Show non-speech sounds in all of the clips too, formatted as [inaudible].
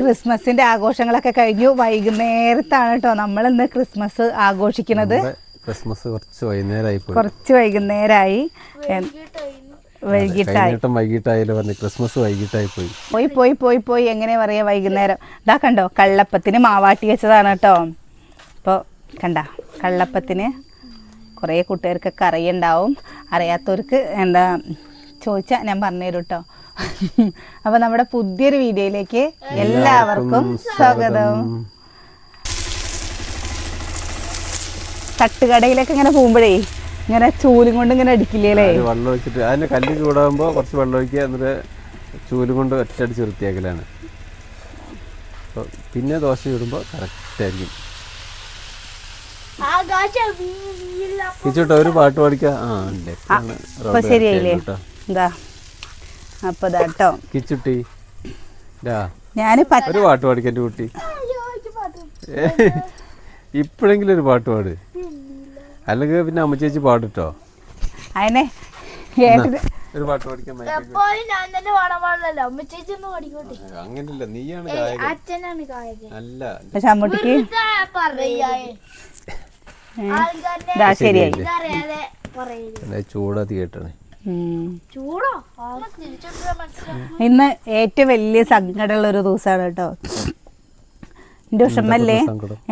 ക്രിസ്മസിന്റെ ആഘോഷങ്ങളൊക്കെ കഴിഞ്ഞു. വൈകുന്നേരത്താണ് കേട്ടോ നമ്മൾ ഇന്ന് ക്രിസ്മസ് ആഘോഷിക്കുന്നത്. ക്രിസ്മസ് കുറച്ച് വൈകുന്നേരമായി പോയി. കുറച്ച് വൈകുന്നേരമായി എ- വൈകിട്ടായി. കഴിഞ്ഞിട്ടും വൈകിട്ടായാലും പറഞ്ഞു ക്രിസ്മസ് വൈകിട്ടായി പോയി. പോയി പോയി പോയി പോയി. എങ്ങനെ പറയാ വൈകുന്നേരം? ഇതാ കണ്ടോ കള്ളപ്പത്തിന് മാവാട്ടി വെച്ചതാണ് കേട്ടോ ഇപ്പോൾ കണ്ട കള്ളപ്പത്തിന് കുറേ കൂട്ടുകാർക്കൊക്കെ അറിയുണ്ടാവും. അറിയാത്തവർക്ക് എന്താ ചോദിച്ചാൽ ഞാൻ പറഞ്ഞുതരും കേട്ടോ [laughs] അപ്പോൾ നമ്മുടെ പുതിയൊരു വീഡിയോയിലേക്ക് എല്ലാവർക്കും സ്വാഗതം. തട്ടുകടയിലൊക്കെ ഇങ്ങനെ പോകുമ്പോഴേ ഇങ്ങനെ ചൂലും കൊണ്ട് ഇങ്ങനെ അടിക്കില്ലേ വെള്ളം ഒഴിച്ചിട്ട് അതിന്റെ കല്ല് ചൂടാകുമ്പോൾ കുറച്ച് വെള്ളം ഒഴിക്കുക എന്നിട്ട് ചൂലും കൊണ്ട് ഒറ്റയടിച്ച് വൃത്തിയാക്കലാണ്. അപ്പോൾ പിന്നെ ദോശ ചൂടുമ്പോൾ കറക്റ്റ് ആയിരിക്കും. ഒരു പാട്ട് പാടിക്കാം. ആ ശരിയായില്ലേ. എന്താ അപ്പൊ ഇതാട്ടോ കിച്ചുട്ടി ഞാൻ ഒരു പാട്ട് പാടിക്ക എന്റെ കുട്ടി. ഇപ്പോഴെങ്കിലും ഒരു പാട്ട് പാട്. അല്ലെങ്കിൽ പിന്നെ അമ്മ ചേച്ചി പാടിട്ടോ? അതിനെ ഒരു പാട്ട് പാടിക്കോട്ടെ. നീയാണ് അല്ല. അമ്മൂട്ടിക്ക് ശരിയായി. ചൂടോ മനസ്സിലാവും ഇന്ന് ഏറ്റവും വലിയ സങ്കടമുള്ള ഒരു ദിവസമാണ് കേട്ടോ. എന്റെ വിഷമല്ലേ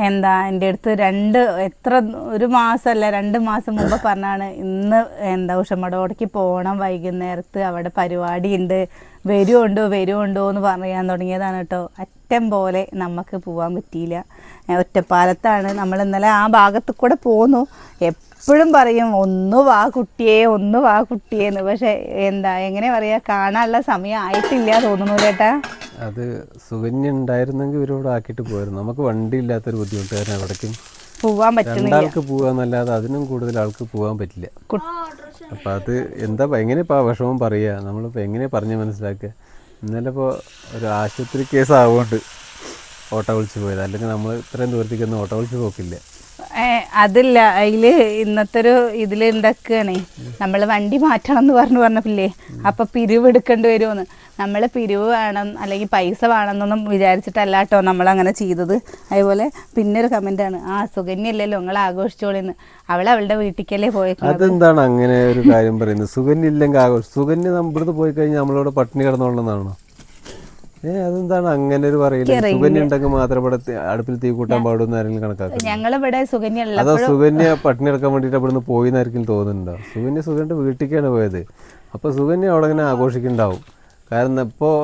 എന്താ എന്റെ അടുത്ത് രണ്ട് എത്ര ഒരു മാസമല്ല രണ്ട് മാസം മുമ്പ് പറഞ്ഞാണ് ഇന്ന് എന്താ ഉഷമടോടേക്ക് പോകണം വൈകുന്നേരത്ത് അവിടെ പരിപാടി ഉണ്ട് വരുമുണ്ടോ വരുമുണ്ടോ എന്ന് പറയാൻ തുടങ്ങിയതാണ് കേട്ടോ. അറ്റം പോലെ നമുക്ക് പോകാൻ പറ്റിയില്ല. ഒറ്റപ്പാലത്താണ്. നമ്മൾ ഇന്നലെ ആ ഭാഗത്ത് കൂടെ പോന്നു. എപ്പോഴും പറയും ഒന്ന് വാ കുട്ടിയെ ഒന്ന് വാ കുട്ടിയെന്ന് പക്ഷെ എന്താ എങ്ങനെ പറയാ കാണാനുള്ള സമയം ആയിട്ടില്ല തോന്നുന്നു ചേട്ടാ അത് സുകന്യ ഉണ്ടായിരുന്നെങ്കിൽ ഇവരോട് ആക്കിയിട്ട് പോയിരുന്നു നമുക്ക് വണ്ടി ഇല്ലാത്തൊരു ബുദ്ധിമുട്ട് കാരണം എവിടേക്കും പോവാൻ പറ്റുന്നില്ല. പോവാന്നല്ലാതെ അതിനും കൂടുതൽ ആൾക്ക് പോവാൻ പറ്റില്ല. അപ്പൊ അത് എന്താ എങ്ങനെ ഇപ്പൊ വിഷമം പറയുക നമ്മളിപ്പോ എങ്ങനെ പറഞ്ഞ് മനസ്സിലാക്കുക ഇന്നലെ ഇപ്പോൾ ഒരു ആശുപത്രി കേസ് ആവുകൊണ്ട് ഓട്ടോ വിളിച്ച് പോയത്. അല്ലെങ്കിൽ നമ്മൾ ഇത്രയും ദൂരത്തേക്കൊന്നും ഓട്ടോ വിളിച്ച് പോക്കില്ല. അതില്ല. അതിൽ ഇന്നത്തെ ഒരു ഇതിൽ ഉണ്ടാക്കുകയാണേ നമ്മൾ വണ്ടി മാറ്റണം എന്ന് പറഞ്ഞു പറഞ്ഞപ്പില്ലേ അപ്പൊ പിരിവ് എടുക്കേണ്ടി വരുമെന്ന് നമ്മൾ പിരിവ് വേണം അല്ലെങ്കിൽ പൈസ വേണമെന്നൊന്നും വിചാരിച്ചിട്ടല്ല കേട്ടോ നമ്മൾ അങ്ങനെ ചെയ്തത്. അതുപോലെ പിന്നെ ഒരു കമന്റ് ആണ്. ആ സുഗന്യല്ലോ നിങ്ങൾ ആഘോഷിച്ചോളിന്ന്. അവൾ അവളുടെ വീട്ടിലേക്കല്ലേ പോയേക്കുന്നത്. അതെന്താണ് അങ്ങനെ ഒരു കാര്യം പറയുന്നത്? സുഗന്യ ഇല്ലെങ്കിൽ ആഘോഷം സുഗന്യ നമ്മ- ഇവിടുന്ന് പോയി കഴിഞ്ഞാൽ നമ്മളോട് പട്ടിണി കിടന്നോളണം ഏ അതെന്താണ്? അങ്ങനെ ഒരു പറയില്ല ഉണ്ടെങ്കിൽ മാത്രം ഇവിടെ അടുപ്പിൽ തീ കൂട്ടാൻ പാടുന്ന ആരെങ്കിലും കണക്കാക്കും ഞങ്ങളിവിടെ ഉള്ള അതോ സുകന്യ പട്ടിണി എടുക്കാൻ വേണ്ടിട്ട് ഇവിടുന്ന് പോയി എന്നായിരിക്കും തോന്നുന്നുണ്ടോ? സുകന്യ സുകന്യന്റെ വീട്ടിലേക്കാണ് പോയത്. അപ്പൊ സുകന്യ അവിടെ ഇങ്ങനെ ആഘോഷിക്കുന്നുണ്ടാവും. കാരണം ഇപ്പോൾ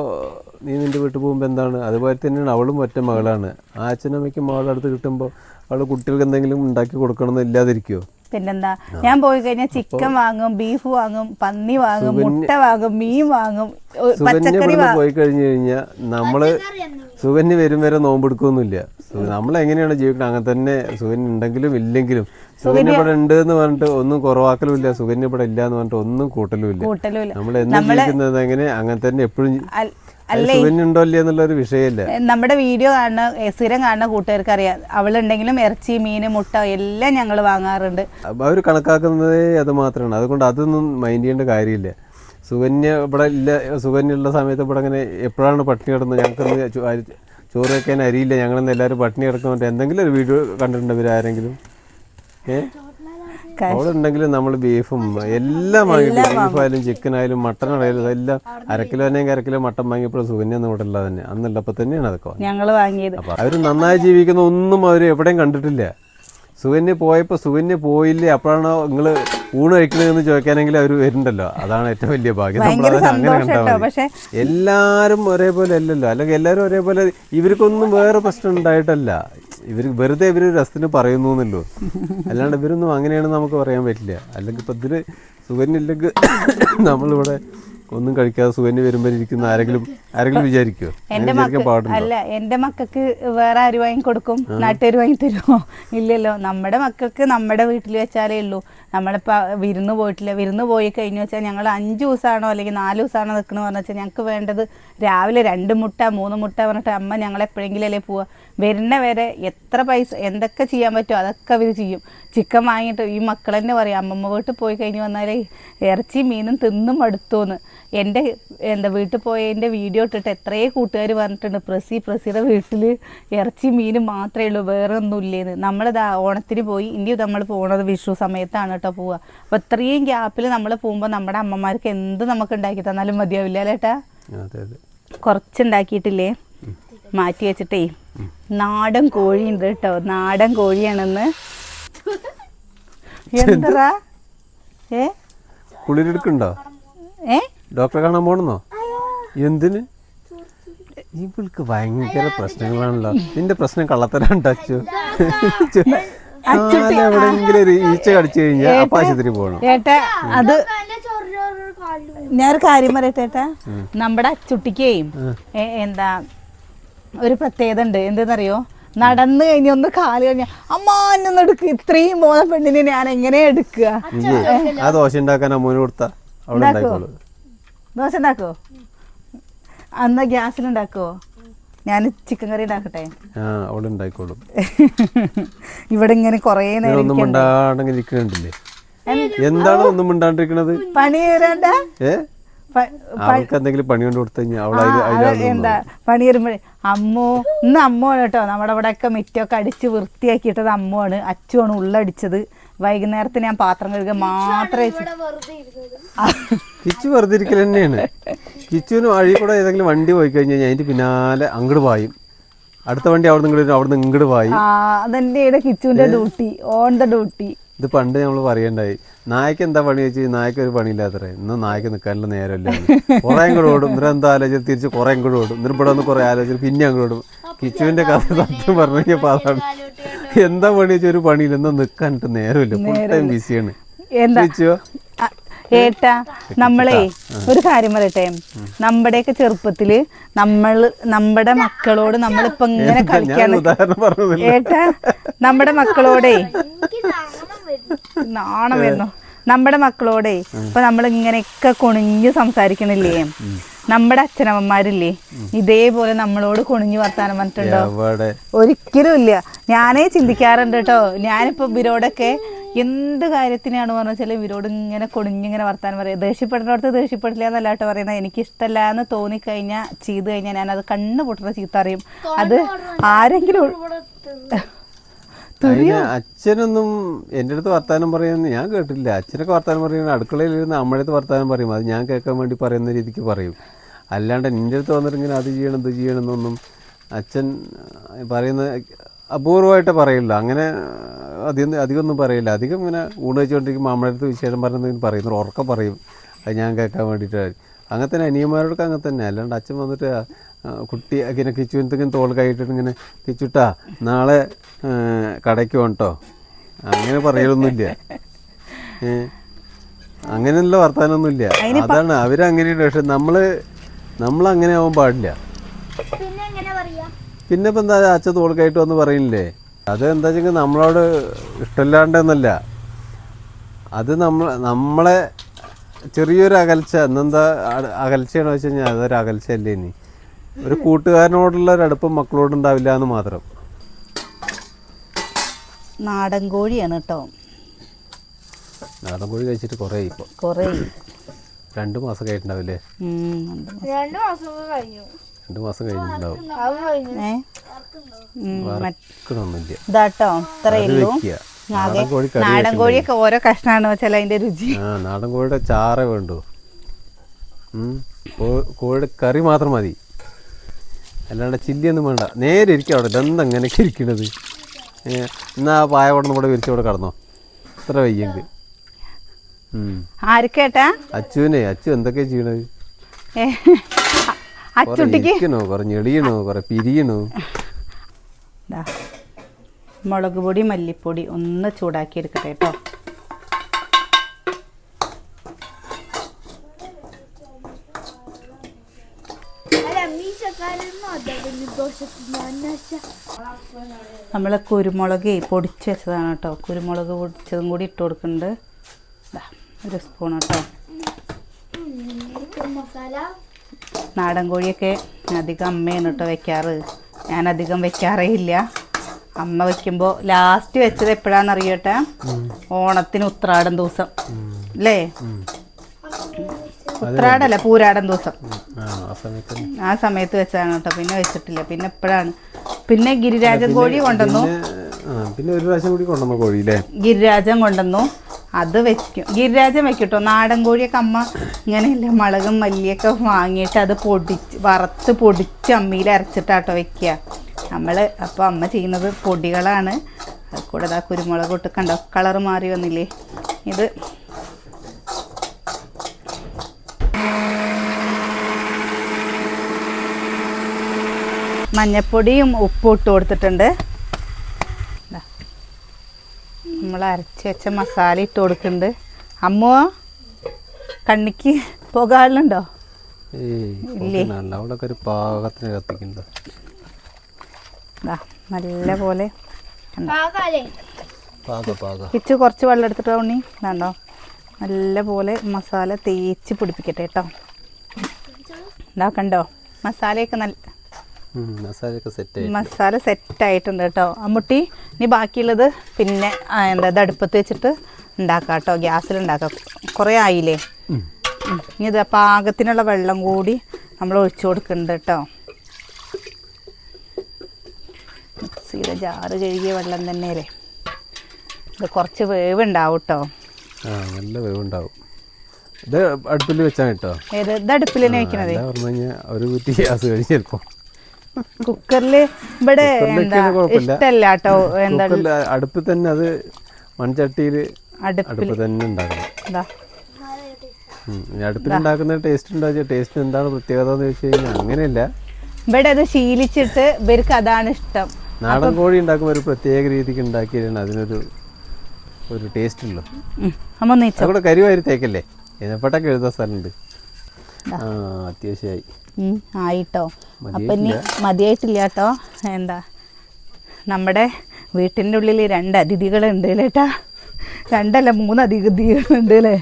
നീ നിന്റെ വീട്ടിൽ പോകുമ്പോൾ എന്താണ്? അതുപോലെ തന്നെയാണ് അവളും ഒറ്റ മകളാണ്. ആ അച്ഛനമ്മയ്ക്കും മകളുടെ അടുത്ത് കിട്ടുമ്പോൾ അവൾ കുട്ടികൾക്ക് എന്തെങ്കിലും ഉണ്ടാക്കി കൊടുക്കണമെന്ന് ഇല്ലാതിരിക്കുമോ പിന്നെന്താ? ഞാൻ പോയി കഴിഞ്ഞാൽ ചിക്കൻ വാങ്ങും ബീഫ് വാങ്ങും പന്നി വാങ്ങും മുട്ട വാങ്ങും മീൻ വാങ്ങും പച്ചക്കറി പോയി കഴിഞ്ഞു കഴിഞ്ഞാൽ നമ്മൾ സുകന്യ വരും വരെ നോമ്പെടുക്കൊന്നുമില്ല. നമ്മൾ എങ്ങനെയാണ് ജീവിക്കുന്നത് അങ്ങനെ തന്നെ സുകന്യ ഉണ്ടെങ്കിലും ഇല്ലെങ്കിലും സുകന്യ ഇവിടെ ഉണ്ട് എന്ന് പറഞ്ഞിട്ട് ഒന്നും കുറവാക്കലും ഇല്ല സുകന്യ ഇവിടെ ഇല്ല എന്ന് പറഞ്ഞിട്ട് ഒന്നും കൂട്ടലും ഇല്ല കൂട്ടലുമില്ല. നമ്മൾ എന്ന് ജീവിക്കുന്നത് എങ്ങനെ? അങ്ങനെ തന്നെ എപ്പോഴും എന്നുള്ള ഒരു വിഷയമില്ല. നമ്മുടെ വീഡിയോ കാണുന്ന സ്ഥിരം കാണുന്ന കൂട്ടുകാർക്ക് അറിയാം അവളുണ്ടെങ്കിലും ഇറച്ചി മീൻ മുട്ട എല്ലാം ഞങ്ങൾ വാങ്ങാറുണ്ട്. അവർ കണക്കാക്കുന്നത് അത് മാത്രമാണ്. അതുകൊണ്ട് അതൊന്നും മൈൻഡ് ചെയ്യേണ്ട കാര്യമില്ല. സുകന്യ ഇവിടെ ഇല്ല സുകന്യുള്ള സമയത്ത് ഇവിടെ അങ്ങനെ എപ്പോഴാണ് പട്ടിണി കിടന്നത്? ഞങ്ങൾക്ക് ചോറ് വെക്കാൻ അരിയില്ല. ഞങ്ങളെന്ന് എല്ലാവരും പട്ടിണി കിടക്കുന്നുണ്ട്. എന്തെങ്കിലും ഒരു വീഡിയോ കണ്ടിട്ടുണ്ടോ ഇവർ ആരെങ്കിലും ഉണ്ടെങ്കിലും നമ്മൾ ബീഫും എല്ലാം വാങ്ങിയിട്ട് ബീഫായാലും ചിക്കൻ ആയാലും മട്ടൻ ആയാലും എല്ലാം അരക്കിലോ അല്ലെങ്കിൽ അരക്കിലോ മട്ടൻ വാങ്ങിയപ്പോൾ സുകന്യ ഉള്ളത് തന്നെ. അന്നുള്ളപ്പോൾ തന്നെയാണ് അതൊക്കെ. ഞങ്ങൾ വാങ്ങിയത്. അവർ നന്നായി ജീവിക്കുന്ന ഒന്നും അവർ എവിടെയും കണ്ടിട്ടില്ല. സുകന്യ പോയപ്പോ സുകന്യ പോയില്ലേ അപ്പോഴാണോ നിങ്ങൾ ഊണ് കഴിക്കണതെന്ന് ചോദിക്കാനെങ്കിൽ അവർ വരുന്നുണ്ടല്ലോ. അതാണ് ഏറ്റവും വലിയ ഭാഗ്യം. നമ്മൾ അങ്ങനെ കണ്ടാൽ എല്ലാവരും ഒരേപോലെ അല്ലല്ലോ. അല്ലെങ്കിൽ എല്ലാവരും ഒരേപോലെ ഇവർക്കൊന്നും വേറെ പ്രശ്നം ഉണ്ടായിട്ടല്ല. ഇവർ വെറുതെ ഇവർ രസത്തിന് പറയുന്നു എന്നല്ലോ അല്ലാണ്ട് ഇവരൊന്നും അങ്ങനെയാണ് നമുക്ക് പറയാൻ പറ്റില്ല. അല്ലെങ്കിൽ ഇപ്പം ഇതിൽ സുഖനില്ലെങ്കിൽ നമ്മളിവിടെ ഒന്നും കഴിക്കാതെ സുഖന് വരുമ്പോൾ ഇരിക്കുന്ന ആരെങ്കിലും ആരെങ്കിലും വിചാരിക്കുമോ എന്റെ അല്ല എന്റെ മക്കൾക്ക് വേറെ ആര് വാങ്ങി കൊടുക്കും. നാട്ടുകാർ വാങ്ങി തരുമോ ഇല്ലല്ലോ. നമ്മുടെ മക്കൾക്ക് നമ്മുടെ വീട്ടിൽ വെച്ചാലേ ഉള്ളൂ. നമ്മളിപ്പോൾ വിരുന്ന് പോയിട്ടില്ല. വിരുന്ന് പോയി കഴിഞ്ഞു വെച്ചാൽ ഞങ്ങൾ അഞ്ച് ദിവസമാണോ അല്ലെങ്കിൽ നാല് ദിവസമാണോ നിൽക്കണമെന്ന് പറഞ്ഞാൽ ഞങ്ങൾക്ക് വേണ്ടത് രാവിലെ രണ്ട് മുട്ട മൂന്ന് മുട്ട പറഞ്ഞിട്ട് അമ്മ ഞങ്ങൾ എപ്പോഴെങ്കിലും അല്ലേ പോവുക വരുന്ന വരെ എത്ര പൈസ എന്തൊക്കെ ചെയ്യാൻ പറ്റുമോ അതൊക്കെ അവർ ചെയ്യും. ചിക്കൻ വാങ്ങിയിട്ട് ഈ മക്കൾ തന്നെ പറയും അമ്മമ്മ വീട്ടിൽ പോയി കഴിഞ്ഞ് വന്നാലേ ഇറച്ചി മീനും തിന്നും മടുത്തോന്ന്. എന്റെ എന്താ വീട്ടിൽ പോയതിന്റെ വീഡിയോ ഇട്ടിട്ട് എത്രയോ കൂട്ടുകാർ പറഞ്ഞിട്ടുണ്ട് പ്രസി പ്രസിയുടെ വീട്ടിൽ ഇറച്ചി മീനും മാത്രമേ ഉള്ളൂ വേറെ ഒന്നും ഇല്ലേന്ന്. നമ്മളിതാ ഓണത്തിന് പോയി ഇനി നമ്മൾ പോകുന്നത് വിഷു സമയത്താണ് കേട്ടോ പോവുക. അപ്പോൾ ഇത്രയും ഗ്യാപ്പിൽ നമ്മൾ പോകുമ്പോൾ നമ്മുടെ അമ്മമാർക്ക് എന്ത് നമുക്ക് ഉണ്ടാക്കി തന്നാലും മതിയാവില്ല അല്ലേട്ടാ അതെ അതെ. കുറച്ചുണ്ടാക്കിയിട്ടില്ലേ? മാറ്റി വെച്ചിട്ടേ. നാടൻ കോഴിയുണ്ട് കേട്ടോ. നാടൻ കോഴിയാണെന്ന്. എന്താ ഏ? കുളിരെടുക്കണ്ടോ ഏ? ഡോക്ടറെ കാണാൻ പോണെന്നോ എന്തിന്? ഇവൾക്ക് ഭയങ്കര പ്രശ്നങ്ങളാണല്ലോ. നിന്റെ പ്രശ്നം കള്ളത്തരാണ്ട് അച്ചു? എവിടെയെങ്കിലും ഒരു ഈച്ച കടിച്ചു കഴിഞ്ഞാൽ ആശുപത്രി പോകണം. ഏട്ടാ അത് എന്റെ ചൊറു ചൊറു കാലിൽ ഞാനൊരു കാര്യം പറയട്ടെ ഏട്ടാ? നമ്മുടെ അച്ചുട്ടിക്കേ എന്താ ഒരു പ്രത്യേകത ഉണ്ട് എന്തെന്നറിയോ? നടന്നു കഴിഞ്ഞ ഒന്ന് കാൽ കഴിഞ്ഞ അമ്മ എന്നൊന്ന് എടുക്ക്. ഇത്രയും പോകുന്ന പെണ്ണിനെ ഞാൻ എങ്ങനെ എടുക്കുക? ആ ദോശ ഉണ്ടാക്കാൻ അമ്മൂന് കൊടുത്താ. ദോശ ഉണ്ടാക്കോ? അന്ന് ഗ്യാസിലുണ്ടാക്കോ ഞാൻ ചിക്കൻ കറി ഉണ്ടാക്കട്ടെ? [laughs] ഇവിടെ ഇങ്ങനെ കൊറേ നേരം എന്താണ് ഒന്നും മിണ്ടാണ്ടിരിക്കണത്? പണി തരണ്ട? അവൾക്ക് എന്തെങ്കിലും പണി കൊണ്ട് കൊടുത്തു കഴിഞ്ഞാൽ എന്താ? പണി വരുമ്പോഴേ അമ്മോ ഇന്ന് അമ്മയാണ് കേട്ടോ. നമ്മുടെ ഇവിടെയൊക്കെ മിറ്റൊക്കെ അടിച്ച് വൃത്തിയാക്കിയിട്ടത് അമ്മയാണ് അച്ചുവാണ് ഉള്ളടിച്ചത്. വൈകുന്നേരത്തെ ഞാൻ പാത്രം കഴുകുക മാത്രമേ ഇവിടെ കിച്ചു വെറുതെ ഇരിക്കൽ തന്നെയാണ്. കിച്ചുവിന് വഴി കൂടെ ഏതെങ്കിലും വണ്ടി പോയി കഴിഞ്ഞാൽ അതിന്റെ പിന്നാലെ അങ്ങോട്ട് പായും. അടുത്ത വണ്ടി അവിടെ നിന്ന് അവിടെ നിന്ന് ഇങ്ങോട്ട് വായി അതെന്റെ അതെന്റെയുടെ കിച്ചുവിന്റെ ഡ്യൂട്ടി. On the duty. ഇത് പണ്ട് നമ്മൾ പറയണ്ടായി നായക്ക് എന്താ പണി വെച്ച് നായക്ക് ഒരു പണിയില്ലാത്തറേ ഇന്ന് നായക്ക് നിൽക്കാനുള്ള നേരമില്ല കുറെ അങ്ങോട്ട് ഓടും. ഇന്നലെ എന്താ ആലോചിച്ചു തിരിച്ച് കുറെ അങ്ങോട്ട് ഓടും. ഇന്നലെ ഇവിടെ ഒന്ന് കുറെ ആലോചിച്ചു പിന്നെ അങ്ങോട്ട് ഓടും. കിച്ചുവിന്റെ കഥ സത്യം പറഞ്ഞു കഴിഞ്ഞപ്പോൾ അതാണ് എന്താ പണി വെച്ചാൽ ഒരു പണിയില്ല. എന്നാ നിൽക്കാനിട്ട് നേരമില്ല. ഫുൾ ടൈം ബിസിയാണ്. എന്താ? ഏട്ടാ നമ്മളെ ഒരു കാര്യം പറയട്ടെ. നമ്മുടെയൊക്കെ ചെറുപ്പത്തിൽ നമ്മൾ നമ്മുടെ മക്കളോട് നമ്മളിപ്പോ ഇങ്ങനെ കളിക്കാൻ ഏട്ടാ നമ്മുടെ മക്കളോടെ. എനിക്ക് നാണം വരുന്നു. നമ്മുടെ മക്കളോടെ ഇപ്പൊ നമ്മൾ ഇങ്ങനെയൊക്കെ കുണിഞ്ഞ് സംസാരിക്കണില്ലേ? നമ്മുടെ അച്ഛനമ്മമാരില്ലേ? ഇതേപോലെ നമ്മളോട് കൊണിഞ്ഞു വർത്താനം പറഞ്ഞിട്ടുണ്ടോ? ഒരിക്കലും ഇല്ല. ഞാനേ ചിന്തിക്കാറുണ്ട് കേട്ടോ. ഞാനിപ്പോ ഇവരോടൊക്കെ എന്ത് കാര്യത്തിനാണ് പറഞ്ഞാൽ ഇവരോട് ഇങ്ങനെ കൊടിഞ്ഞിങ്ങനെ വർത്താൻ പറയുക ദേഷ്യപ്പെടുന്നിടത്ത് ദേഷ്യപ്പെടില്ല എന്നല്ല കേട്ടോ പറയുന്നത് എനിക്കിഷ്ടമല്ല എന്ന് തോന്നിക്കഴിഞ്ഞാൽ ചെയ്ത് കഴിഞ്ഞാൽ ഞാൻ അത് കണ്ണ് പൊട്ടുന്ന ചീത്ത അറിയും അത് ആരെങ്കിലും അച്ഛനൊന്നും എന്റെ അടുത്ത് വർത്താനം പറയുന്നത് ഞാൻ കേട്ടില്ല അച്ഛനൊക്കെ വർത്താനം പറയുന്നത് അടുക്കളയിൽ ഇരുന്ന് വർത്താനം പറയും. അത് ഞാൻ കേൾക്കാൻ വേണ്ടി പറയുന്ന രീതിക്ക് പറയും. അല്ലാണ്ട് നിന്റെ അടുത്ത് വന്നിട്ട് ഇങ്ങനെ അത് ചെയ്യണം ഇത് ചെയ്യണം എന്നൊന്നും അച്ഛൻ പറയുന്ന അപൂർവമായിട്ട് പറയില്ല. അങ്ങനെ അധികം അധികമൊന്നും പറയില്ല. അധികം ഇങ്ങനെ ഊണ് വെച്ചുകൊണ്ടിരിക്കുമ്പോൾ അമ്മയുടെ അടുത്ത് വിശേഷം പറയുന്നത് പറയുന്നു ഉറക്കം പറയും. അത് ഞാൻ കേൾക്കാൻ വേണ്ടിയിട്ട്. അങ്ങനെ തന്നെ അനിയന്മാരോടൊക്കെ അങ്ങനെ തന്നെ. അല്ലാണ്ട് അച്ഛൻ വന്നിട്ട് കുട്ടി ഇങ്ങനെ കിച്ചുവിനത്തേക്കും തോൾ കൈയിട്ടിട്ട് ഇങ്ങനെ കിച്ചുട്ടാ നാളെ കടയ്ക്ക് വേണ്ടോ അങ്ങനെ പറയലൊന്നുമില്ല. അങ്ങനെയുള്ള വർത്താനൊന്നുമില്ല. അതാണ് അവരങ്ങനെയുണ്ട് പക്ഷെ നമ്മൾ നമ്മളങ്ങനെ ആവാൻ പാടില്ല. പിന്നെ ഇപ്പം എന്താ അച്ഛൻ തോൾക്കായിട്ട് കൈയിട്ട് വന്ന് പറയില്ലേ? അത് എന്താ വെച്ചെങ്കിൽ നമ്മളോട് ഇഷ്ടമില്ലാണ്ടെന്നല്ല അത് നമ്മൾ നമ്മളെ ചെറിയൊരു അകൽച്ച എന്നെന്താ അകൽച്ചയാണെന്ന് അകൽച്ചയാണോ വെച്ച് കഴിഞ്ഞാൽ അതൊരു അകൽച്ചയല്ലേ ഇനി. ഒരു കൂട്ടുകാരനോടുള്ള ഒരു അടുപ്പം മക്കളോട് ഉണ്ടാവില്ല എന്ന് മാത്രം. നാടൻ കോഴിയാണ് കേട്ടോ നാടൻ കോഴി കഴിച്ചിട്ട് കുറേ ഇപ്പോൾ കുറേ രണ്ട് മാസം കഴിഞ്ഞിട്ടുണ്ടാവില്ലേ രണ്ട് മാസം കഴിഞ്ഞു. രണ്ട് മാസം കഴിഞ്ഞിട്ടുണ്ടാവും. ഇതാട്ടോ നാടൻ? കോഴിയൊക്കെ ഓരോ വെച്ചാൽ അതിന്റെ രുചി. നാടൻ കോഴിയുടെ ചാറ വേണ്ടു. കോഴിയുടെ കറി മാത്രം മതി. അല്ലാണ്ട് ചില്ലിയൊന്നും വേണ്ട. നേരെ ഇരിക്കും അവിടെ. ഇതെന്താ അങ്ങനെയൊക്കെ ഇരിക്കണത്? എന്നാ ആ പായ കൊടന്ന് ഇവിടെ വിരിച്ചവിടെ കടന്നോ. ഇത്ര വയ്യെങ്കിൽ ആർക്കേട്ടാ അച്ചുവിനെ അച്ചു എന്തൊക്കെയാ ചെയ്യണത്? കുറെ ഞെളിയണോ കുറെ പിരിയണോ മുളക് പൊടി മല്ലിപ്പൊടി ഒന്ന് ചൂടാക്കി എടുക്കട്ടെ കേട്ടോ നമ്മൾ കുരുമുളക് പൊടിച്ച് വെച്ചതാണ് കേട്ടോ കുരുമുളക് പൊടിച്ചതും കൂടി ഇട്ട് കൊടുക്കുന്നുണ്ട് ദാ, ഒരു സ്പൂൺ കേട്ടോ മസാല നാടൻ കോഴിയൊക്കെ അധികം അമ്മയാണ് കേട്ടോ വെക്കാറ്. ഞാൻ അധികം വെക്കാറേ ഇല്ല. അമ്മ വെക്കുമ്പോൾ ലാസ്റ്റ് വെച്ചത് എപ്പോഴാണെന്ന് അറിയട്ടെ ഓണത്തിന് ഉത്രാടം ദിവസം. അല്ലേ ഉത്രാടല്ല പൂരാടൻ ദിവസം. ആ സമയത്ത് വെച്ചതാണ് കേട്ടോ. പിന്നെ വെച്ചിട്ടില്ല. പിന്നെ എപ്പോഴാണ്? പിന്നെ ഗിരിരാജൻ കോഴി കൊണ്ടുവന്നു. പിന്നെ ഒരു പ്രാവശ്യം കൂടി കൊണ്ടുവന്നു കോഴി ഗിരിരാജൻ കൊണ്ടുവന്നു. അത് വെക്കും. ഗിരിരാജൻ വെക്കട്ടോ? നാടൻ കോഴിയൊക്കെ അമ്മ ഇങ്ങനെയല്ലേ മുളകും മല്ലിയൊക്കെ വാങ്ങിയിട്ട് അത് പൊടിച്ച് വറുത്ത് പൊടിച്ച് അമ്മിയിൽ അരച്ചിട്ടാട്ടോ വെക്കുക. നമ്മൾ അപ്പോൾ അമ്മ ചെയ്യുന്നത് പൊടികളാണ്. അത് കൂടെ ഇതാ കുരുമുളക് ഇട്ട് കണ്ടോ? കളർ മാറി വന്നില്ലേ? ഇത് മഞ്ഞപ്പൊടിയും ഉപ്പും ഇട്ട് കൊടുത്തിട്ടുണ്ട് ദാ. നമ്മൾ അരച്ച് വെച്ച മസാല ഇട്ട് കൊടുക്കുന്നുണ്ട്. അമ്മോ കണ്ണിക്ക് പുകാളുണ്ടോ ഒരു പാകത്തിന് കത്തിക്കുന്നുണ്ട്. ദാ നല്ല പോലെ. ഇച്ച് കുറച്ച് വെള്ളം എടുത്തിട്ട് ഉണ്ണി? വേണ്ടോ നല്ല പോലെ മസാല തേച്ച് പിടിപ്പിക്കട്ടെ കേട്ടോ. ഇതാക്കണ്ടോ കണ്ടോ? മസാലയൊക്കെ നല്ല മസാല സെറ്റ് ആയിട്ടുണ്ട് കേട്ടോ. അമ്മുട്ടി ഇനി ബാക്കിയുള്ളത് പിന്നെ എന്താ ഇത് അടുപ്പത്ത് വെച്ചിട്ട് ഉണ്ടാക്കാം കേട്ടോ. ഗ്യാസിൽ ഉണ്ടാക്കാം. കുറേ ആയില്ലേ. ഇനി ഇത് പാകത്തിനുള്ള വെള്ളം കൂടി നമ്മൾ ഒഴിച്ചു കൊടുക്കുന്നുണ്ട് കേട്ടോ. മിക്സിയുടെ ജാറ് കഴുകിയ വെള്ളം തന്നെ അല്ലേ ഇത് കുറച്ച് വേവ് ഉണ്ടാവും കേട്ടോ. ആ നല്ല വേവുണ്ടാവും. ഇത് അടുപ്പിൽ വെച്ചാൽ കേട്ടോ. ഏത്? ഇത് അടുപ്പിൽ തന്നെ വെക്കണത്. ഒരു കുറ്റി ഗ്യാസ് കഴിഞ്ഞ് ചിലപ്പോൾ കുക്കറിൽ ഇവിടെ എന്താ ഇഷ്ടല്ല കേട്ടോ എന്താ അടുപ്പിൽ തന്നെ അത് മൺചട്ടിയിൽ അടുപ്പിൽ തന്നെ ഉണ്ടാക്കണം. അടുപ്പിൽ ഉണ്ടാക്കുന്ന ടേസ്റ്റ് ഉണ്ടാക്കിയ ടേസ്റ്റ് എന്താണ് പ്രത്യേകത എന്ന് വെച്ച് കഴിഞ്ഞാൽ അങ്ങനെയല്ല. ഇവിടെ അത് ശീലിച്ചിട്ട് ഇവർക്ക് അതാണ് ഇഷ്ടം. നാടൻ കോഴി ഉണ്ടാക്കുമ്പോൾ ഒരു പ്രത്യേക രീതിക്ക് ഉണ്ടാക്കിയാണ് അതിനൊരു ഒരു ടേസ്റ്റ് ഉള്ളു. അവിടെ അതുകൂടെ കരിവാരി തേക്കല്ലേ? എന്നെപ്പെട്ടൊക്കെ എഴുതാൻ സ്ഥലമുണ്ട്. ആ അത്യാവശ്യമായി. ആയിട്ടോ. അപ്പം ഇനി മതിയായിട്ടില്ല. കേട്ടോ എന്താ? നമ്മുടെ വീട്ടിന്റെ ഉള്ളിൽ രണ്ട് അതിഥികൾ ഉണ്ട് ലേട്ടാ രണ്ടല്ല മൂന്ന് അതിഥികളുണ്ട് അല്ലേ?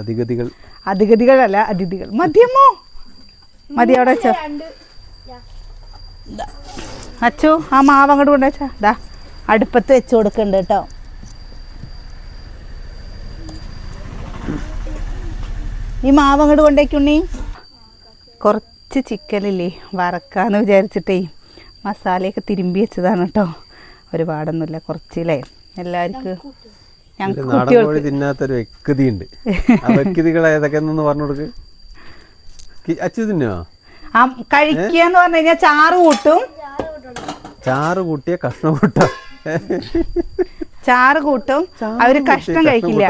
അതിഗതികൾ അതിഗതികളല്ല അതിഥികൾ. മതിയമ്മോ? മതി അവിടെ വെച്ചോ. രണ്ട് അച്ചു ആ മാവ് അങ്ങോട്ട് കൊണ്ടുവച്ചാ ദാ അടുപ്പത്ത് വെച്ച് കൊടുക്കണ്ട് കേട്ടോ. ഈ മാവ് അങ്ങോട്ട് കൊണ്ടേക്കുണ്ണി കുറച്ച് ചിക്കനില്ലേ? വറക്കാന്ന് വിചാരിച്ചിട്ടേ മസാലയൊക്കെ തിരുമ്പി വെച്ചതാണ് കേട്ടോ ഒരുപാടൊന്നുമില്ല. കുറച്ചില്ലേ? എല്ലാവർക്കും ഞങ്ങൾക്ക് തിന്നാത്തൊരു വ്യക്തികൾ ഏതൊക്കെയെന്നൊന്ന് പറഞ്ഞു കൊടുക്ക്. തിന്നോ? ആ കഴിക്കുക എന്ന് പറഞ്ഞു കഴിഞ്ഞാൽ ചാറ് കൂട്ടും. ചാറ് കൂട്ടിയ കഷ്ണം കൂട്ടാ. ചാറ് കൂട്ടും. അവർ കഷ്ണം കഴിക്കില്ല.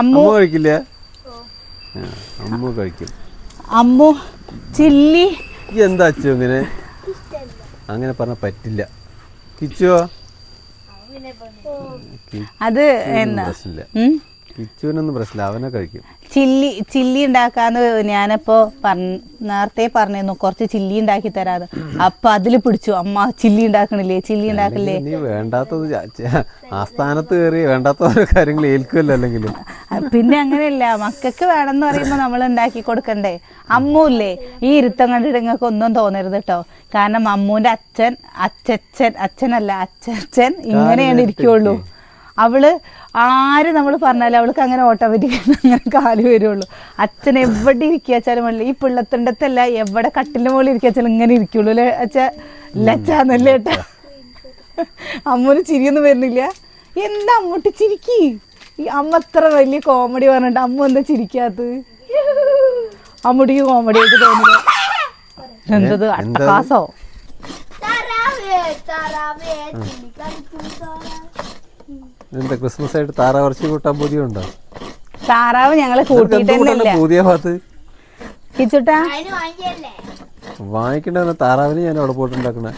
അമ്മു കഴിക്കില്ല? അമ്മ കഴിക്കും. അമ്മു ചില്ലി. എന്താ അച്ചു ഇങ്ങനെ? അങ്ങനെ പറഞ്ഞ പറ്റില്ല. കിച്ചുവോ? അത് എന്താ? പ്രശ്നമില്ല? കിച്ചുവിനൊന്നും പ്രശ്നമില്ല. അവനെ കഴിക്കും. ചില്ലി ചില്ലി ഉണ്ടാക്കാന്ന് ഞാനിപ്പോ നേരത്തെ പറഞ്ഞിരുന്നു കുറച്ച് ചില്ലി ഉണ്ടാക്കി തരാതെ അപ്പൊ അതിൽ പിടിച്ചു അമ്മ ചില്ലി ഉണ്ടാക്കണില്ലേ ചില്ലി ഉണ്ടാക്കണില്ലേ നീ വേണ്ടാത്തത് ച- ച- ആ സ്ഥാനത്ത് കയറി വേണ്ടാത്ത കാര്യങ്ങൾ ഏൽക്കുമല്ലോ അല്ലെങ്കിൽ പിന്നെ അങ്ങനെയല്ല മക്കൾക്ക് വേണമെന്ന് പറയുമ്പോൾ നമ്മൾ ഉണ്ടാക്കി കൊടുക്കണ്ടേ? അമ്മൂല്ലേ ഈ ഇരുത്തം കണ്ടിട്ട് നിങ്ങൾക്ക് ഒന്നും തോന്നരുത് കേട്ടോ കാരണം അമ്മൂന്റെ അച്ഛൻ അച്ചച്ചൻ അച്ഛനല്ല അച്ചച്ചൻ ഇങ്ങനെയാണ് ഇരിക്കുള്ളൂ. അവൾ ആര് നമ്മൾ പറഞ്ഞാലും അവൾക്ക് അങ്ങനെ ഓട്ടോമാറ്റിക് അങ്ങനെ കാൽ വരുള്ളൂ. അച്ഛൻ എവിടെ ഇരിക്കാച്ചാലും വേണ്ടില്ല ഈ പിള്ളത്തുണ്ടത്തല്ല എവിടെ കട്ടിലിന്റെ മുകളിൽ ഇരിക്കാച്ചാലും ഇങ്ങനെ ഇരിക്കുള്ളൂ അല്ലേ അച്ഛ? ലച്ചാന്നല്ലേ ഏട്ടാ അമ്മൂന് ചിരിയൊന്നും വരുന്നില്ല. എന്താ അമ്മൂട്ടി ചിരിക്കി? ഈ അമ്മ അത്ര വലിയ കോമഡി പറഞ്ഞിട്ട് അമ്മ എന്താ ചിരിക്കാത്തത്? അമ്മൂട്ടിക്ക് കോമഡി ആയിട്ട് തോന്നുന്നു. എന്തത് അട്ടക്കാസോ താറാവേ താറാവേ ചിരിക്കാൻ എന്താ ക്രിസ്മസ് ആയിട്ട് താറാവർച്ചി കൂട്ടാൻ പുതിയുണ്ടോ? താറാവ് ഞങ്ങളെ കൂട്ടിയിട്ട് തന്നെ ഇല്ല. പുതിയ ഭാഗത്ത് കിച്ചുട്ടാ വാങ്ങിക്കേണ്ട താറാവിന് ഞാൻ അവിടെ പോയിട്ടുണ്ടാക്കണേ.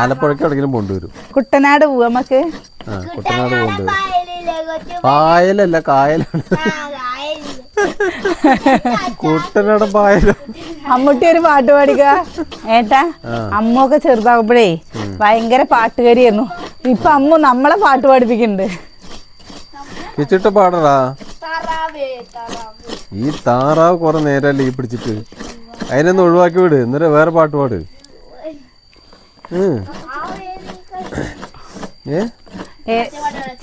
ആലപ്പുഴയ്ക്ക് എവിടെങ്കിലും കൊണ്ടുവരും. കുട്ടനാട് പോവാ നമുക്ക് ആ കുട്ടനാട് കൊണ്ടുവരും പായലല്ല? കായലാണ്. കുട്ടനാടൻ പായലും അമ്മൂട്ടി ഒരു പാട്ട് പാടിക്ക? ഏട്ടാ അമ്മൊക്കെ ചെറുതാകുമ്പോഴേ ഭയങ്കര പാട്ടുകാരിയായിരുന്നു. ഇപ്പൊ അമ്മ നമ്മളെ പാട്ട് പാടിപ്പിക്കുന്നുണ്ട്. കിച്ചിട്ട് പാടടാ. ഈ താറാവ് കുറെ നേരല്ലേ ഈ പിടിച്ചിട്ട്. അതിനൊന്ന് ഒഴിവാക്കി വിട് എന്നിട്ട് വേറെ പാട്ട് പാട്.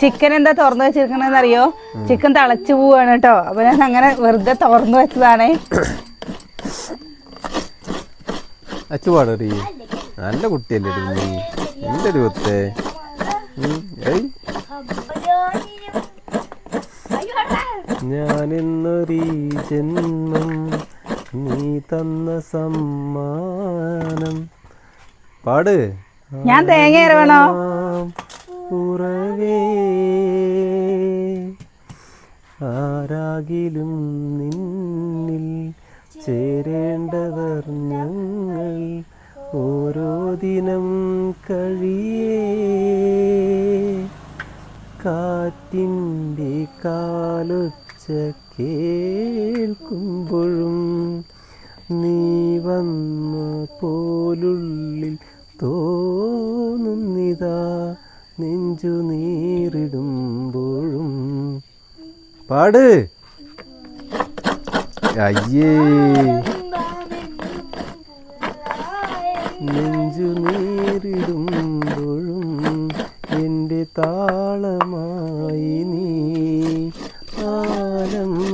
ചിക്കൻ എന്താ തുറന്നു വെച്ചിരിക്കണെന്ന് അറിയോ ചിക്കൻ തളച്ചു പോവാണ് കേട്ടോ അപ്പൊ ഞാൻ അങ്ങനെ വെറുതെ തുറന്നു വെച്ചതാണേ. അച്ചു പാടറി നല്ല കുട്ടിയല്ലേ എന്റെ രൂപത്തെ ഞാനിന്നൊരീ ജന്മം നീ തന്ന സമ്മാനം. പാട്. ഞാൻ തേങ്ങ പുറവേ ഉറവേ? ആരാകിലും നിന്നിൽ ചേരേണ്ടവർ ഞങ്ങൾ ഓരോ ദിനം കഴിയേ. കാറ്റിന്റെ കാലൊച്ച കേൾക്കുമ്പോഴും നീ വന്ന പോലുള്ളിൽ തോന്നുന്നിതാ. നെഞ്ചു നീറിടുമ്പോഴും. പാട്. അയ്യേ. നെഞ്ചു നീറിടുമ്പോഴും എന്റെ താളമായി Adam.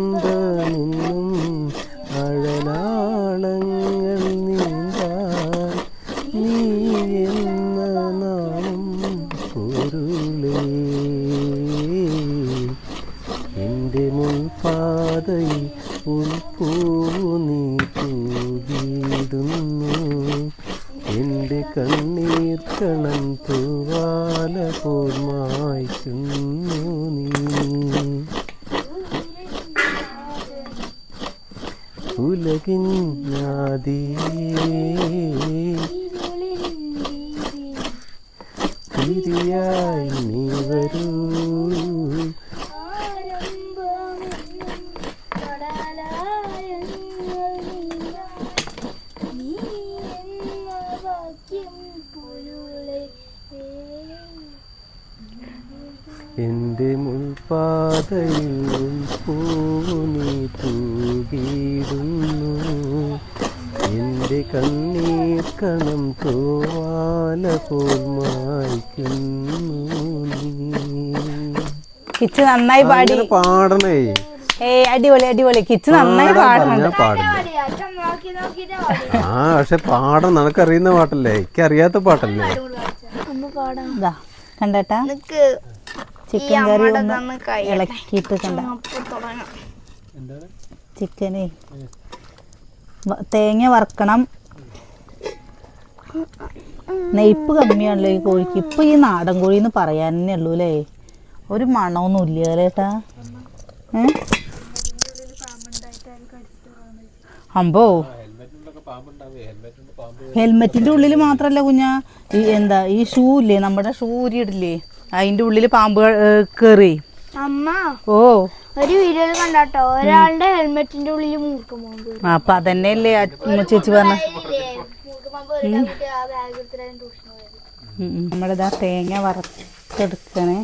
എന്റെ മുൾപാതയിൽ പൂവിനി തൂകിയിടുന്നു. എന്റെ കണ്ണീർ കണം തോവാല പോൽ മായ്ക്കുന്നു നീ. കിച്ച് നന്നായി പാടി. പാടണേ. ഏയ് അടിപൊളി അടിപൊളി. കിച്ച് നന്നായി പാടണം ആ പക്ഷെ പാടം നിനക്കറിയുന്ന പാട്ടല്ലേ? എനിക്കറിയാത്ത പാട്ടല്ലേ? കണ്ടേട്ടാ. ചിക്കൻ കറി ഒന്ന് ഇളക്കിയിട്ട് കണ്ട. ചിക്കനെ തേങ്ങ വറക്കണം. നെയ്പ്പ് കമ്മിയാണല്ലോ ഈ കോഴിക്ക്. ഇപ്പൊ ഈ നാടൻ കോഴി എന്ന് പറയാൻ തന്നെ ഉള്ളൂ അല്ലേ ഒരു മണമൊന്നും ഇല്ല അല്ലേട്ടാ ഏ? അമ്പോ? ഹെൽമെറ്റിന്റെ ഉള്ളിൽ മാത്രല്ല കുഞ്ഞാ ഈ എന്താ ഈ ഷൂ ഇല്ലേ നമ്മുടെ ഷൂ ഊരിയിടില്ലേ അതിന്റെ ഉള്ളിൽ പാമ്പ് കേറി. അമ്മ ഓ. ഒരു വീഡിയോ കണ്ടാട്ടോ ഒരാളുടെ ഹെൽമെറ്റിന്റെ ഉള്ളിൽ മൂർക്കം പോകുമ്പോ ആ, അപ്പൊ അതന്നെയല്ലേ ചേച്ചി പറഞ്ഞ? നമ്മളിതാ തേങ്ങ വറുത്തെടുക്കണേ.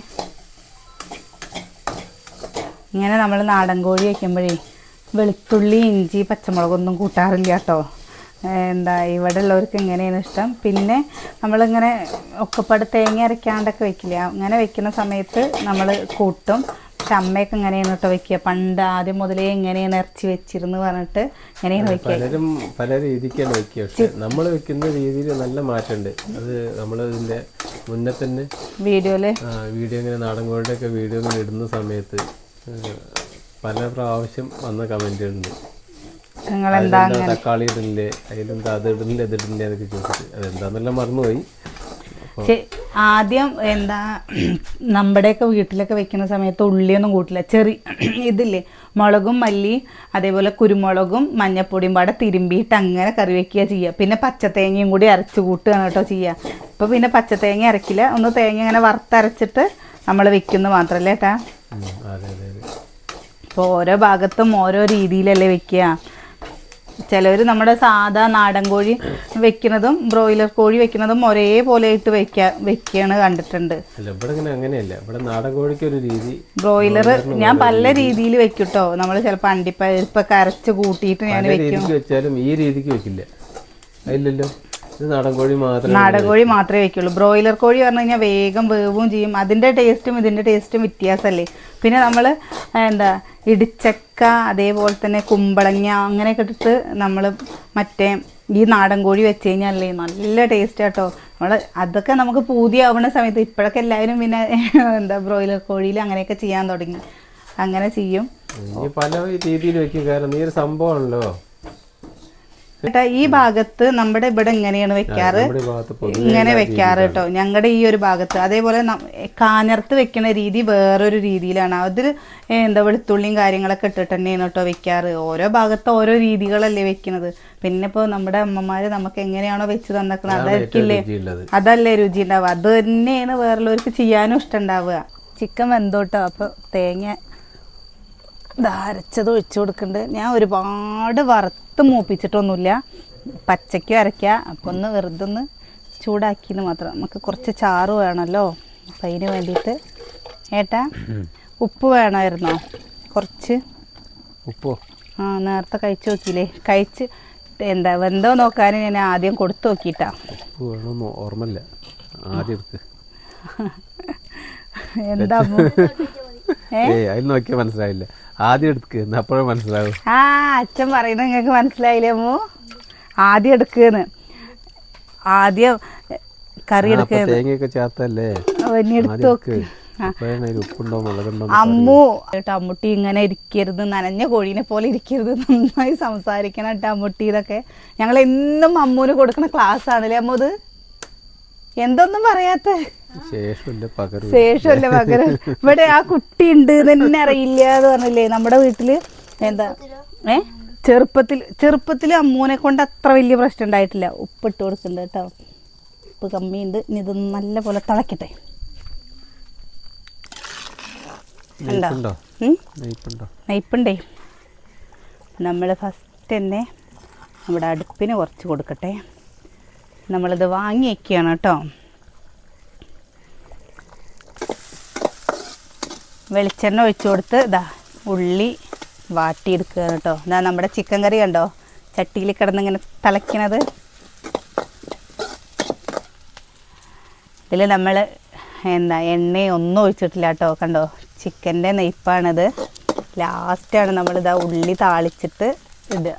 ഇങ്ങനെ നമ്മൾ നാടൻ കോഴി വയ്ക്കുമ്പോഴേ വെളുത്തുള്ളി ഇഞ്ചി പച്ചമുളകൊന്നും കൂട്ടാറില്ല കേട്ടോ എന്താ ഇവിടെ ഉള്ളവർക്ക് ഇങ്ങനെയാണ് ഇഷ്ടം? പിന്നെ നമ്മളിങ്ങനെ ഒക്കെപ്പാട് തേങ്ങ അരയ്ക്കാണ്ടൊക്കെ വെക്കില്ല അങ്ങനെ വെക്കുന്ന സമയത്ത് നമ്മൾ കൂട്ടും. പക്ഷെ അമ്മയൊക്കെ ഇങ്ങനെയാണ് കേട്ടോ വെക്കുക? പണ്ട് ആദ്യം മുതലേ ഇങ്ങനെയാണ് ഇറച്ചി വെച്ചിരുന്നു പറഞ്ഞിട്ട് ഇങ്ങനെയാണ് വെക്കുക? പലരും പല രീതിക്കാണ് വെക്കുക. പക്ഷെ നമ്മൾ വെക്കുന്ന രീതിയിൽ നല്ല മാറ്റമുണ്ട്. അത് നമ്മൾ ഇതിന്റെ മുന്നേ തന്നെ വീഡിയോയിൽ? വീഡിയോ ഇങ്ങനെ നാടൻ ഒക്കെ വീഡിയോ ഇങ്ങനെ ഇടുന്ന സമയത്ത് പല പ്രാവശ്യം വന്ന കമന്റ് ഉണ്ട് നിങ്ങൾ എന്താ തക്കാളി ഇടില്ലേ അതിലെന്താ അത് ഇടില്ലേ ഇത് ഇടില്ലേ എന്നൊക്കെ ചോദിച്ചിട്ട് അതെന്താന്നെല്ലാം മറന്നുപോയി. ആദ്യം എന്താ [clears throat] നമ്മുടെയൊക്കെ വീട്ടിലൊക്കെ വെക്കുന്ന സമയത്ത് ഉള്ളിയൊന്നും കൂട്ടില്ല. ചെറി [clears throat] ഇതില്ലേ? മുളകും മല്ലി അതേപോലെ കുരുമുളകും മഞ്ഞപ്പൊടിയും പാടെ തിരുമ്പിയിട്ട് അങ്ങനെ കറി വെക്കുക ചെയ്യുക. പിന്നെ പച്ചത്തേങ്ങയും കൂടി അരച്ച് കൂട്ടുകയാണ് കേട്ടോ ചെയ്യുക. ഇപ്പൊ പിന്നെ പച്ചത്തേങ്ങ അരക്കില്ല. ഒന്ന് തേങ്ങ ഇങ്ങനെ വറുത്തരച്ചിട്ട് നമ്മൾ വെക്കുന്നു മാത്രമല്ലേ ഏട്ടാ? അതെ അതെ ഓരോ ഭാഗത്തും ഓരോ രീതിയിലല്ലേ വെക്കുക. ചിലവർ നമ്മുടെ സാധാ നാടൻ കോഴി വെക്കുന്നതും ബ്രോയിലർ കോഴി വെക്കുന്നതും ഒരേപോലെ ഇട്ട് വെക്ക വെക്കുകയാണ് കണ്ടിട്ടുണ്ട്. ഇവിടെ ഇങ്ങനെ അങ്ങനെയല്ല. ഇവിടെ നാടൻ കോഴിക്ക് ഒരു രീതി ബ്രോയിലർ ഞാൻ പല രീതിയിൽ വെക്കൂട്ടോ. നമ്മൾ ചിലപ്പോൾ അണ്ടിപ്പരിപ്പൊക്കെ അരച്ച് കൂട്ടിയിട്ട് ഞാൻ വെക്കും. വെച്ചാലും ഈ രീതിക്ക് വെക്കില്ല. അതില്ലല്ലോ? നാടൻ കോഴി മാത്രമേ നാടൻ കോഴി മാത്രമേ വെക്കുള്ളൂ ബ്രോയിലർ കോഴി പറഞ്ഞു കഴിഞ്ഞാൽ വേഗം വേവും ചെയ്യും. അതിന്റെ ടേസ്റ്റും ഇതിന്റെ ടേസ്റ്റും വ്യത്യാസമല്ലേ പിന്നെ നമ്മൾ എന്താ ഇടിച്ചക്ക അതേപോലെ തന്നെ കുമ്പളങ്ങ അങ്ങനെയൊക്കെ ഇട്ടിട്ട് നമ്മൾ മറ്റേ ഈ നാടൻ കോഴി വെച്ച് കഴിഞ്ഞാലേ നല്ല ടേസ്റ്റ് കേട്ടോ നമ്മൾ അതൊക്കെ നമുക്ക് പൂതിയാവുന്ന സമയത്ത് ഇപ്പോഴൊക്കെ എല്ലാവരും പിന്നെ എന്താ ബ്രോയിലർ കോഴിയിൽ അങ്ങനെയൊക്കെ ചെയ്യാൻ തുടങ്ങി. അങ്ങനെ ചെയ്യും. പല രീതിയിൽ വെക്കും. കാരണം നീ ഒരു സംഭവമാണല്ലോ. ഏട്ടാ ഈ ഭാഗത്ത് നമ്മുടെ ഇവിടെ ഇങ്ങനെയാണ് വെക്കാറ്. ഇങ്ങനെ വെക്കാറ് കേട്ടോ. ഞങ്ങളുടെ ഈ ഒരു ഭാഗത്ത്. അതേപോലെ കാഞ്ഞർത്ത് വെക്കുന്ന രീതി വേറൊരു രീതിയിലാണ്. അതിൽ എന്താ വെളുത്തുള്ളിയും കാര്യങ്ങളൊക്കെ ഇട്ടിട്ട് തന്നെയാണ് കേട്ടോ വെക്കാറ്. ഓരോ ഭാഗത്ത് ഓരോ രീതികളല്ലേ വെക്കുന്നത് പിന്നെ ഇപ്പോൾ നമ്മുടെ അമ്മമാര് നമുക്ക് എങ്ങനെയാണോ വെച്ച് തന്നേക്കണത്? അതായിരിക്കില്ലേ? അതല്ലേ രുചി ഉണ്ടാവുക അത് തന്നെയാണ് വേറുള്ളവർക്ക് ചെയ്യാനും ഇഷ്ടം ഉണ്ടാവുക. ചിക്കൻ വെന്തോട്ടോ? അപ്പോൾ തേങ്ങ ദാ അരച്ചത് ഒഴിച്ചു കൊടുക്കുന്നുണ്ട് ഞാൻ ഒരുപാട് വറുത്ത് മൂപ്പിച്ചിട്ടൊന്നുമില്ല. പച്ചയ്ക്ക് അരയ്ക്കുക അപ്പം ഒന്ന് വെറുതെ ഒന്ന് ചൂടാക്കിയെന്ന് മാത്രം. നമുക്ക് കുറച്ച് ചാറ് വേണമല്ലോ. അപ്പം അതിന് വേണ്ടിയിട്ട് ഏട്ടാ ഉപ്പ് വേണമായിരുന്നോ? കുറച്ച്. ഉപ്പോ? ആ നേരത്തെ കഴിച്ചു നോക്കിയില്ലേ? കഴിച്ച് എന്താ വെന്തോ നോക്കാൻ ഞാൻ ആദ്യം കൊടുത്തു വേണമെന്ന് ഓർമ്മയില്ല. ആദ്യം എന്താ [laughs] ഏയ് അതിൽ നോക്കിയാൽ മനസ്സിലായില്ല. ആദ്യം എടുക്ക് അപ്പോഴും മനസ്സിലാവും. ആ അച്ഛൻ പറയുന്നത് നിങ്ങൾക്ക് മനസ്സിലായില്ലേ അമ്മു? ആദ്യം എടുക്കുന്ന് ആദ്യം കറി എടുക്കുക തേങ്ങയൊക്കെ ചേർത്തല്ലേ എടുത്ത് നോക്ക്. അമ്മു കേട്ടോ അമ്മുട്ടി ഇങ്ങനെ ഇരിക്കരുത് നനഞ്ഞ കോഴീനെ പോലെ ഇരിക്കരുത് നന്നായി സംസാരിക്കണം കേട്ടോ അമ്മുട്ടി ഇതൊക്കെ ഞങ്ങൾ എന്നും അമ്മൂന് കൊടുക്കുന്ന ക്ലാസ് ആണല്ലേ അമ്മു ഇത്? എന്തൊന്നും പറയാത്ത? ശേഷമില്ല പകരം. ഇവിടെ ആ കുട്ടി ഉണ്ട് തന്നെ അറിയില്ല എന്ന് പറഞ്ഞില്ലേ? നമ്മുടെ വീട്ടിൽ എന്താ? ഏ? ചെറുപ്പത്തിൽ ചെറുപ്പത്തിൽ അമ്മൂനെ കൊണ്ട് അത്ര വലിയ പ്രശ്നം ഉണ്ടായിട്ടില്ല. ഉപ്പിട്ട് കൊടുക്കുന്നുണ്ട് കേട്ടോ. ഉപ്പ് കമ്മിയുണ്ട്. ഇനി ഇത് നല്ല പോലെ തിളക്കട്ടെ നെയ്പ്പുണ്ടേ? നമ്മൾ ഫസ്റ്റ് തന്നെ നമ്മുടെ അടുപ്പിന് കുറച്ച് കൊടുക്കട്ടെ. നമ്മളിത് വാങ്ങി വയ്ക്കുകയാണ് കേട്ടോ. വെളിച്ചെണ്ണ ഒഴിച്ചു കൊടുത്ത് ഇതാ ഉള്ളി വാട്ടിയെടുക്കുക കേട്ടോ. ഇതാ നമ്മുടെ ചിക്കൻ കറി കണ്ടോ? ചട്ടിയിൽ കിടന്നിങ്ങനെ തിളയ്ക്കണത്. ഇതിൽ നമ്മൾ എന്താ എണ്ണയൊന്നും ഒഴിച്ചിട്ടില്ല കേട്ടോ. കണ്ടോ? ചിക്കന്റെ നെയ്പ്പാണിത്. ലാസ്റ്റാണ് നമ്മളിതാ ഉള്ളി താളിച്ചിട്ട് ഇടുക.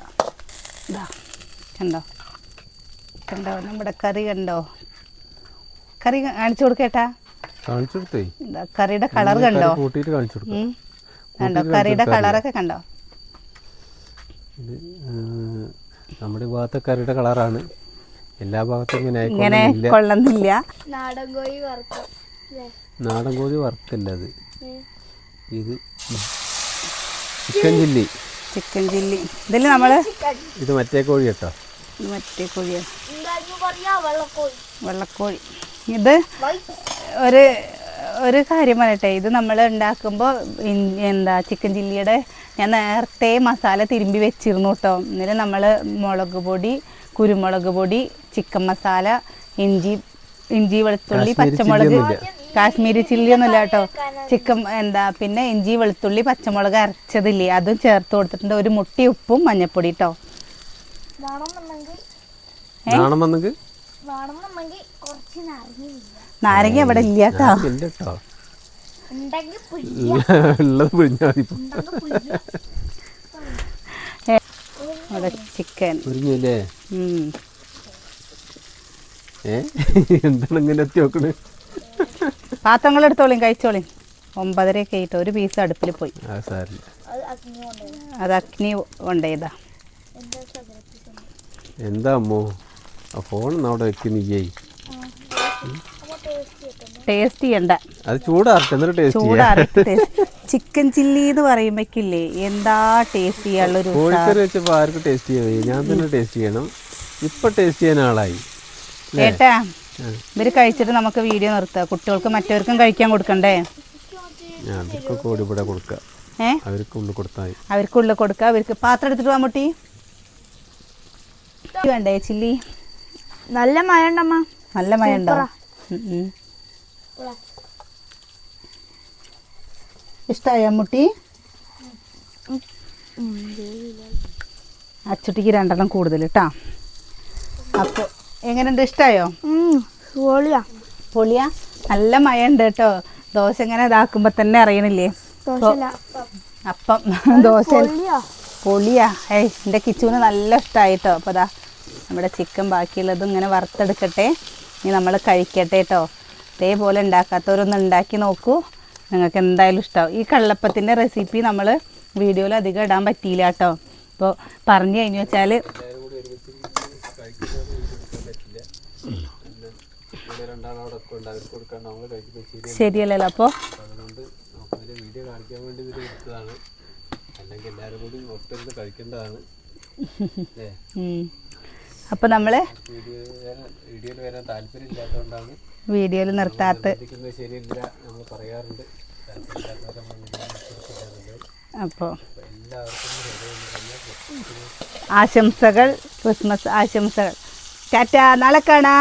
ഇതാ കണ്ടോ? കണ്ടോ? നമ്മുടെ കറി കണ്ടോ? കറി കാണിച്ചു കൊടുക്കേട്ടാ കറിയുടെ കളർ കണ്ടോ? കണ്ടോ കറിയുടെ കളറൊക്കെ കണ്ടോ? ഇത് നമ്മുടെ ഭാഗത്തെ കറിയുടെ കളറാണ്. എല്ലാ ഭാഗത്തും ഇങ്ങനെ ഇങ്ങനെ കൊള്ളുന്നില്ല. നാടൻ കോഴി നാടൻ കോഴി വറുത്തല്ല അത്. ഇത് ചിക്കൻ ചില്ലി. Chicken chilli. ഇതിൽ നമ്മൾ ഇത് മറ്റേ കോഴി കേട്ടോ. മറ്റേ കോഴിയാണ് വെള്ളക്കോഴി. വെള്ളക്കോഴി. ഇത് ഒരു ഒരു കാര്യം പറയട്ടെ. ഇത് നമ്മൾ ഉണ്ടാക്കുമ്പോൾ എന്താ ചിക്കൻ ചില്ലിയുടെ ഞാൻ നേരത്തെ മസാല തിരുമ്പി വെച്ചിരുന്നു കേട്ടോ എന്നിട്ട് നമ്മൾ മുളക് പൊടി കുരുമുളക് പൊടി ചിക്കൻ മസാല ഇഞ്ചി ഇഞ്ചി വെളുത്തുള്ളി പച്ചമുളക്. കാശ്മീരി ചില്ലി ഒന്നുമില്ല കേട്ടോ ചിക്കൻ എന്താ പിന്നെ ഇഞ്ചി വെളുത്തുള്ളി പച്ചമുളക് അരച്ചതില്ലേ. അതും ചേർത്ത് കൊടുത്തിട്ടുണ്ട്. ഒരു മുട്ടി ഉപ്പും മഞ്ഞപ്പൊടി കേട്ടോ നാരങ്ങ അവിടെ ഇല്ലാട്ടോ ഉള്ളത് പിഴിഞ്ഞാൽ മതി ഇവിടെ ചിക്കൻ പിഴിഞ്ഞല്ലേ. ഏ? എന്താണ് ഇങ്ങനെ നോക്കണ്? പാത്രങ്ങൾ എടുത്തോളിയും കഴിച്ചോളിയും ഒമ്പതരയൊക്കെ ആയിട്ട് ഒരു പീസ് അടുപ്പിൽ പോയി. അത് അഗ്നി കൊണ്ടേതാ എന്താ എന്താ അമ്മോ? ആ ഫോൺ അവിടെ വെക്കുന്നില്ലേ അപ്പോൾ ടേസ്റ്റ് ചെയ്യണ്ട. അത് ചൂടാറട്ടെ എന്നിട്ട് ടേസ്റ്റ് ചെയ്യാം. ചൂടാറി ചിക്കൻ ചില്ലി എന്ന് പറയുമ്പോഴേക്കില്ലേ എന്താ ടേസ്റ്റ് ചെയ്യാനുള്ളൊരു കോഴിക്കറി വെച്ചപ്പോൾ ആർക്കും ടേസ്റ്റ് ചെയ്യാൻ ഞാൻ തന്നെ ടേസ്റ്റ് ചെയ്യണം. ഇപ്പൊ ടേസ്റ്റ് ചെയ്യാൻ ആളായി. ഏട്ടാ ഇവർ കഴിച്ചിട്ട് നമുക്ക് വീഡിയോ നിർത്താം. കുട്ടികൾക്ക് മറ്റവർക്കും കഴിക്കാൻ കൊടുക്കണ്ടേ? ഞാൻ കൂടി ഇവിടെ കൊടുക്കുക അവർക്ക് ഉള്ളിൽ കൊടുത്താൽ അവർക്ക് അവർക്കുള്ളിൽ കൊടുക്കുക അവർക്ക് പാത്രം എടുത്തിട്ട് പോകാൻ മുട്ടി. വേണ്ടേ ചില്ലി? നല്ല മഴ ഉണ്ടമ്മ നല്ല മഴ ഉണ്ടോ ഇഷ്ടായ ഇഷ്ടമായ മുട്ടി? അച്ചുട്ടിക്ക് രണ്ടെണ്ണം കൂടുതൽ കേട്ടാ അപ്പോൾ എങ്ങനെയുണ്ട്? ഇഷ്ടമായോ പൊളിയാ. പൊളിയാ? നല്ല മഴ ഉണ്ട് കേട്ടോ ദോശ ഇങ്ങനെ ഇതാക്കുമ്പോ തന്നെ അറിയണില്ലേ? അപ്പം ദോശ പൊളിയാ. ഏയ് എന്റെ കിച്ചുവിന് നല്ല ഇഷ്ടായിട്ടോ അപ്പോൾ അതാ നമ്മുടെ ചിക്കൻ ബാക്കിയുള്ളതും ഇങ്ങനെ വറുത്തെടുക്കട്ടെ. ഇനി നമ്മൾ കഴിക്കട്ടെ കേട്ടോ ഇതേപോലെ ഉണ്ടാക്കാത്തവരൊന്ന് ഉണ്ടാക്കി നോക്കൂ. നിങ്ങൾക്ക് എന്തായാലും ഇഷ്ടമാവും. ഈ കള്ളപ്പത്തിന്റെ റെസിപ്പി നമ്മൾ വീഡിയോയിൽ അധികം ഇടാൻ പറ്റിയില്ല കേട്ടോ അപ്പോൾ പറഞ്ഞു കഴിഞ്ഞു വെച്ചാൽ ശരിയല്ലല്ലോ അപ്പോൾ അല്ലെങ്കിൽ എല്ലാവരും കൂടി ഒത്തിരുന്ന് കഴിക്കേണ്ടതാണ് അപ്പോൾ നമ്മൾ വീഡിയോയിൽ നിർത്താത്ത അപ്പോ ആശംസകൾ ക്രിസ്മസ് ആശംസകൾ. ടാറ്റ നാളെ കാണാ.